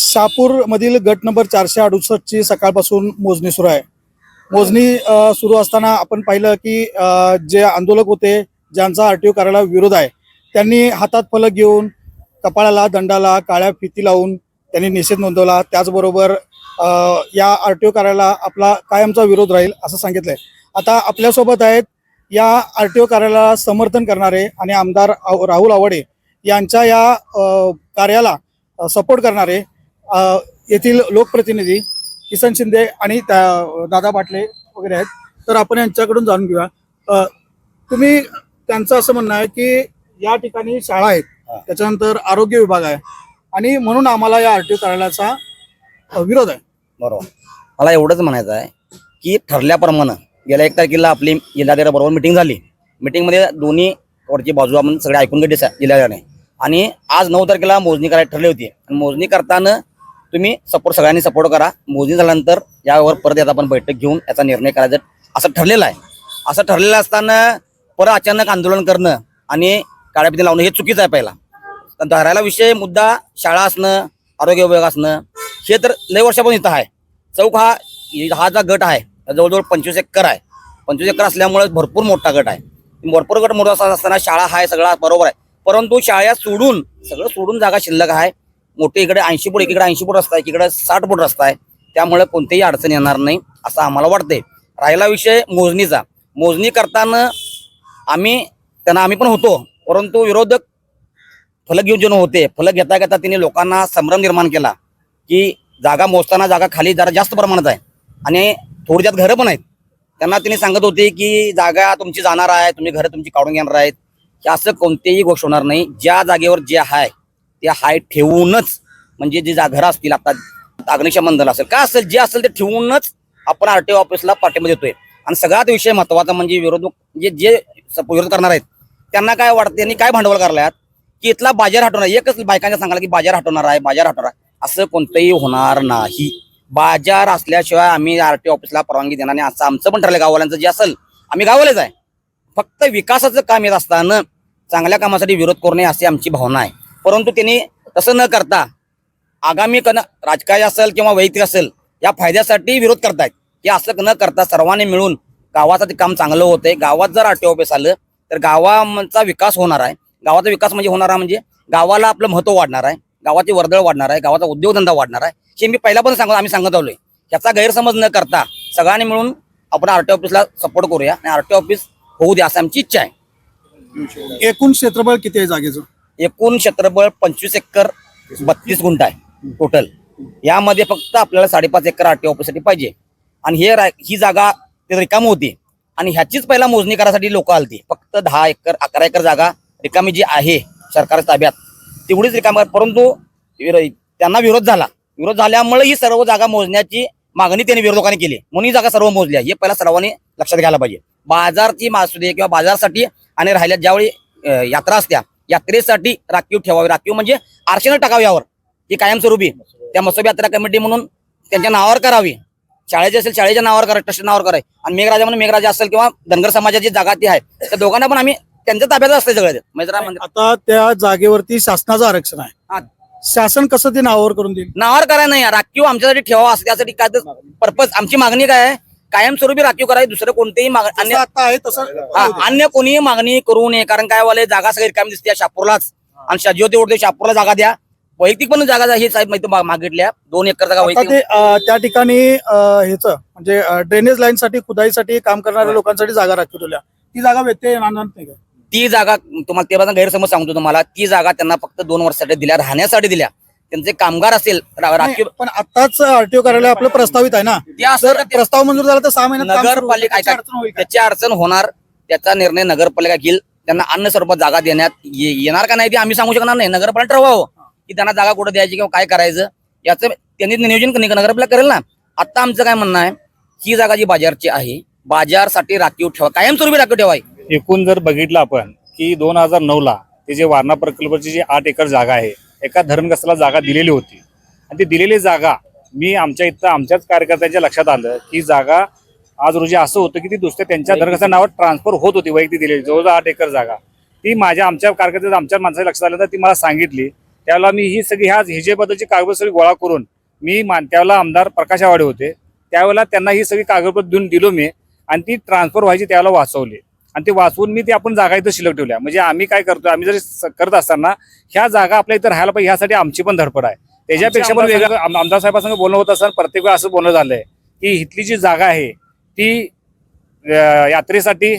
शहापूरमधील गट नंबर चारशे अडुसष्टची सकाळपासून मोजणी सुरू आहे. मोजणी सुरू असताना आपण पाहिलं की जे आंदोलक होते ज्यांचा आर टी ओ कार्यालय विरोध आहे त्यांनी हातात फलक घेऊन कपाळाला दंडाला काळ्या फिती लावून त्यांनी निषेध नोंदवला. त्याचबरोबर या आर टी ओ कार्याला आपला कायमचा विरोध राहील असं सांगितलंय. आता आपल्यासोबत आहेत या आर टी ओ कार्याला समर्थन करणारे आणि आमदार राहुल आवडे यांच्या या कार्याला सपोर्ट करणारे येथील लोकप्रतिनिधी किसन शिंदे आणि त्या- दादा बाटले वगैरे आहेत. तर आपण यांच्याकडून जाणून घेऊया. तुम्ही त्यांचं असं म्हणणं आहे की या ठिकाणी शाळा आहेत. त्याच्यानंतर आरोग्य विभाग आहे. आणि म्हणून आम्हाला या आरटीओ कार्यालयाचा विरोध आहे. बरोबर. मला एवढंच म्हणायचं आहे की ठरल्याप्रमाणे गेल्या एक तारखेला आपली जिल्हाधिकाऱ्याबरोबर मिटिंग झाली. मिटिंगमध्ये दोन्ही वरची बाजू आपण सगळे ऐकून घेतले जिल्हाधिकाऱ्याने. आणि आज नऊ तारखेला मोजणी करायला ठरली होती. आणि मोजणी करताना तुम्ही सपोर्ट सगळ्यांनी सपोर्ट करा. मोजणी झाल्यानंतर यावर परत याचा आपण बैठक घेऊन याचा निर्णय करायचा. असं ठरलेलं आहे. असं ठरलेलं असताना परत अचानक आंदोलन करणं आणि काळ्यापिती लावणं हे चुकीचं आहे पहिला. तर धरायला विषय मुद्दा शाळा असणं आरोग्य विभाग असणं हे तर लय वर्षापासून इथं आहे. चौक हा हा जा गट आहे. जवळजवळ पंचवीस एकर आहे. पंचवीस एकर असल्यामुळे भरपूर मोठा गट आहे. भरपूर गट मोठा असताना शाळा आहे सगळा बरोबर आहे. परंतु शाळा सोडून सगळं सोडून जागा शिल्लक आहे. मोठे इकडे ऐंशी फूट इकडे ऐंशी फूट रस्ता आहे इकडे साठ फूट रस्ता आहे. त्यामुळे कोणतीही अडचण येणार नाही असं आम्हाला वाटतंय. राहिला विषय मोजणीचा. मोजणी करताना आम्ही त्यांना आम्ही पण होतो परंतु विरोधक फलक घेऊन जेव्हा होते. फलक घेता घेता त्यांनी लोकांना संभ्रम निर्माण केला की जागा मोजताना जागा खाली जरा जास्त प्रमाणात आहे. आणि थोडक्यात घरं पण आहेत. त्यांना त्यांनी सांगत होते की जागा तुमची जाणार आहे तुम्ही घरं तुमची काढून घेणार आहेत. की असं कोणतेही गोष्ट होणार नाही. ज्या जागेवर जे आहे ते हाय ठेवूनच म्हणजे जे जा असतील आता अग्निशमन दल असेल काय असेल जे असेल ते ठेवूनच आपण आरटीओ ऑफिसला पाठिंबा देतोय. आणि सगळ्यात विषय महत्त्वाचा म्हणजे विरोध म्हणजे जे विरोध करणार आहेत त्यांना काय वाटतं त्यांनी काय भांडवल करायला की इथला बाजार हटवणार एकच बायकांना सांगायला की बाजार हटवणार आहे बाजार हटवणार आहे. असं कोणतंही होणार नाही. बाजार असल्याशिवाय आम्ही आरटीओ ऑफिसला परवानगी देणार नाही. असं आमचं पण ठरलं गाववाल्यांचं जे असेल आम्ही गाववालेच आहे. फक्त विकासाचं काम येत असताना चांगल्या कामासाठी विरोध करू नये अशी आमची भावना आहे. परंतु त्यांनी तसं न करता आगामी कन राजकारण असेल किंवा वैयक्तिक असेल या फायद्यासाठी विरोध करतायत. की असं न करता सर्वांनी मिळून गावाचं ते काम चांगलं होतंय. गावात जर आरटीओ ऑफिस आलं तर गावाचा विकास होणार आहे. गावाचा विकास म्हणजे होणार आहे म्हणजे गावाला आपलं महत्त्व वाढणार आहे. गावाची वर्दळ वाढणार आहे. गावाचा उद्योगधंदा वाढणार आहे. हे मी पहिल्यापासून सांगत आम्ही सांगत आलोय. याचा गैरसमज न करता सगळ्यांनी मिळून आपण आर टी ऑफिसला सपोर्ट करूया आणि आर टी ऑफिस होऊ द्या असं आमची इच्छा आहे. एकूण क्षेत्रफळ किती आहे जागेचं? एकूण क्षेत्रफळ पंचवीस एकर बत्तीस गुंठ आहे टोटल यामध्ये फक्त आपल्याला साडेपाच एकर आरटीओ ऑफिससाठी पाहिजे. आणि हे ही जागा ते होती. आणि ह्याचीच पहिला मोजणी करायसाठी लोक आलती. फक्त दहा एकर अकरा एकर जागा रिकामी जी आहे सरकार ताब्यात तेवढीच रिकामी परंतु त्यांना विरोध झाला. विरोध झाल्यामुळे ही सर्व जागा मोजण्याची मागणी त्यांनी विरोधकांनी केली. म्हणून ही जागा सर्व मोजल्या हे पहिला सर्वांनी लक्षात घ्यायला पाहिजे. बाजारची मासू दे किंवा बाजारासाठी आणि राहिल्या ज्यावेळी यात्रा असत्या यात्रेसाठी राखीव ठेवावी. राखीव म्हणजे आरक्षण टाकावी यावर. ही कायमस्वरूपी. त्या मसोबी यात्रा कमिटी म्हणून त्यांच्या नावावर करावी. शाळेचे असेल शाळेच्या नावावर करा ट्रस्ट नावावर कराय आणि मेघराजा म्हणून मेघराजा असेल किंवा धनगर समाजाची जागा ती आहे. त्या दोघांना पण आम्ही त्यांच्या ताब्यात असते सगळं. म्हणजे आता त्या जागेवरती शासनाचं आरक्षण आहे. शासन कसं ते नावावर करून देईल? नावावर करायला नाही. राखीव आमच्यासाठी ठेवावा असं त्यासाठी काय पर्पज आमची मागणी काय आहे? कायमस्वरूपी राखीव करावी दुसरं कोणतेही मागणी आता आहे तसं अन्य कोणीही मागणी करू नये कारण काय वाले जागा सगळी रिकामी दिसते शापूरलाच. आणि शाजीव तेवढे शापूरला जागा द्या. वैयक्तिक पण जागा हे साहेब माहिती मागितल्या. दोन एकर जागा वैयक्तिक त्या ठिकाणी ह्याच म्हणजे ड्रेनेज लाईन साठी खुदाईसाठी काम करणाऱ्या लोकांसाठी जागा राखीव ठेवल्या. ती जागा व्यत्यय नाही ती जागा तुम्हाला ते गैरसमज सांगतो तुम्हाला. ती जागा त्यांना फक्त दोन वर्षासाठी दिल्या राहण्यासाठी दिल्या. त्यांचे कामगार असेल रा- राखीव पण आताच आरटीओ कार्यालय आपलं प्रस्तावित आहे ना. ते असं जर तर ते- प्रस्ताव मंजूर झाला तर सहा महिन्यात काम सुरू होईल. नगरपालिका त्याची ऐका, अडचण होईल का? त्याची अडचण होणार त्याचा निर्णय नगरपालिका घेईल त्यांना अन्न स्वरूपात जागा देण्यात ये- येणार का नाही ते आम्ही सांगू शकणार नाही. नगरपालिका ठरवावं की त्यांना जागा कुठं द्यायची किंवा काय करायचं. याचं त्यांनी नियोजन करणे नगरपालिका करेल ना. आता आमचं काय म्हणणं आहे ही जागा जी बाजारची आहे बाजारसाठी राखीव ठेवा कायमस्वरूपी राखीव ठेवाय एकूण जर बघितलं आपण की दोन हजार नऊ ला ते जे वारणा प्रकल्पाची जी आठ एकर जागा आहे एका धरणग्रस्ताला जागा दिलेली होती. आणि ती दिलेली जागा मी आमच्या इथं आमच्याच कार्यकर्त्यांच्या लक्षात आलं की जागा आज रोजी असं होतं की ती दुसऱ्या त्यांच्या धरणग्रस्ता नावात ट्रान्सफर होत होती वैयक्तिक दिलेली जवळजवळ आठ एकर जागा. ती माझ्या आमच्या कार्यकर्त्यात आमच्या माणसाच्या लक्षात आलं तर ती मला सांगितली. त्यावेळेला मी ही सगळी ह्या हिजेबद्दलची कागद सगळी गोळा करून मी मान त्यावेळेला आमदार प्रकाश आवाडे होते. त्यावेळेला त्यांना ही सगळी कागदपत्र देऊन दिलो मी आणि ती ट्रान्सफर व्हायची त्यावेळेला वाचवली. आणि ते वाचवून मी ती आपण जागा इथं शिल्लक ठेवल्या. म्हणजे आम्ही काय करतोय आम्ही जर करत असताना ह्या जागा आपल्या इथं राहायला पाहिजे ह्यासाठी आमची पण धडपड आहे. त्याच्यापेक्षा पण वेगळं आम- आमदार साहेबांसंग बोलणं होत असताना प्रत्येक वेळा असं बोलणं झालंय की इथली जी जागा आहे ती यात्रेसाठी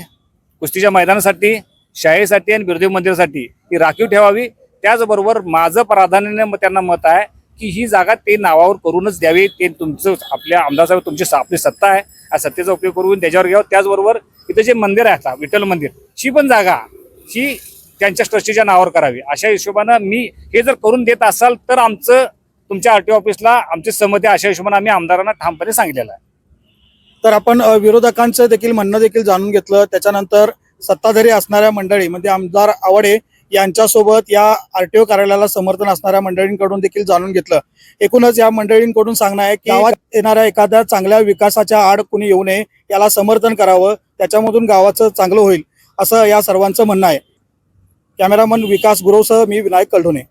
कुस्तीच्या मैदानासाठी शाळेसाठी आणि बिरदेव मंदिरासाठी ती राखीव ठेवावी. त्याचबरोबर माझं प्राधान्याने त्यांना मत आहे की ही जागा ते नावावर करूनच द्यावी. ते तुमचं आपल्या आमदार साहेब तुमची आपली सत्ता आहे. सत्तेचा उपयोग करून त्याच्यावर घ्यावं. त्याचबरोबर इथं जे मंदिर आहे आता विठ्ठल मंदिर ही पण जागा ही त्यांच्या ट्रस्टीच्या नावावर करावी. अशा हिशोबानं मी हे जर करून देत असाल तर आमचं तुमच्या आर टी ऑफिसला आमची सहमती अशा हिशोबाने आम्ही आमदारांना ठामपणे सांगितलेलं आहे. तर आपण विरोधकांचं देखील म्हणणं देखील जाणून घेतलं. त्याच्यानंतर सत्ताधारी असणाऱ्या मंडळी म्हणजे आमदार आवडे यांच्यासोबत या आरटीओ कार्यालयाला समर्थन असणाऱ्या मंडळींकडून देखील जाणून घेतलं. एकूणच या मंडळींकडून सांगणं आहे की गावात येणाऱ्या एखाद्या चांगल्या विकासाच्या आड कुणी येऊ नये याला समर्थन करावं त्याच्यामधून गावाचं चांगलं होईल असं या सर्वांचं म्हणणं आहे. कॅमेरामन विकास गुरवसह मी विनायक कलढोणे